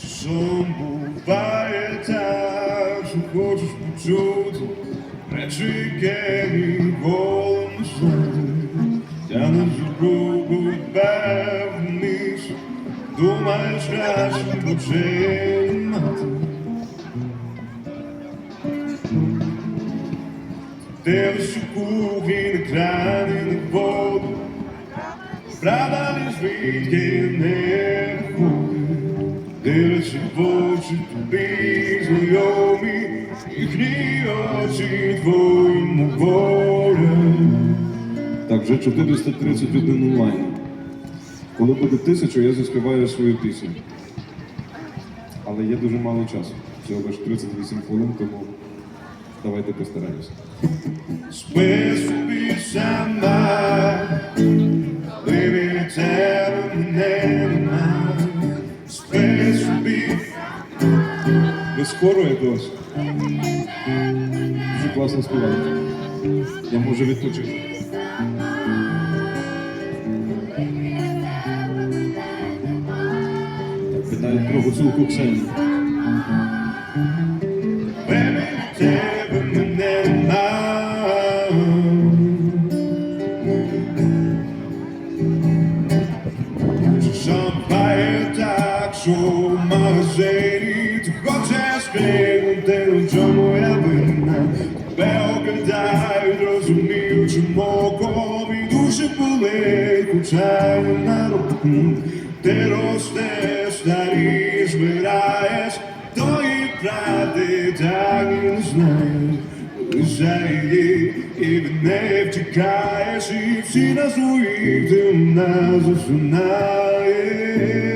Часом буває так, що хочеш почути речі, які ніколи не. Тянеш руку вниз, думаєш, краще починати. Дивишся у кухні на крані на воду, правда не звідки не виходить. Дивишся в очі тобі знайомі, їхні очі твоїм волям. Так, вже 431 онлайн. Коли буде тисячу, я заспіваю свою пісню. Але є дуже мало часу. Всього лише 38 хвилин, тому давайте постараємося. Спи собі сама, коли мене. Спи собі, Ви скоро якось. Дуже класно співаєте. Я можу відпочити. Так, Питають про гуцулку Ксенію. Магазині ти хочеш крикнути, у чому я винна. Тебе оглядають, розуміючи моком і болить, хоча й на руку. Ти ростеш, старі збираєш, тої правди так і не знаєш. Лише її, і від неї втікаєш, і всі на своїх ти нас засунає.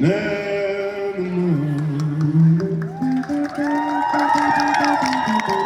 Now.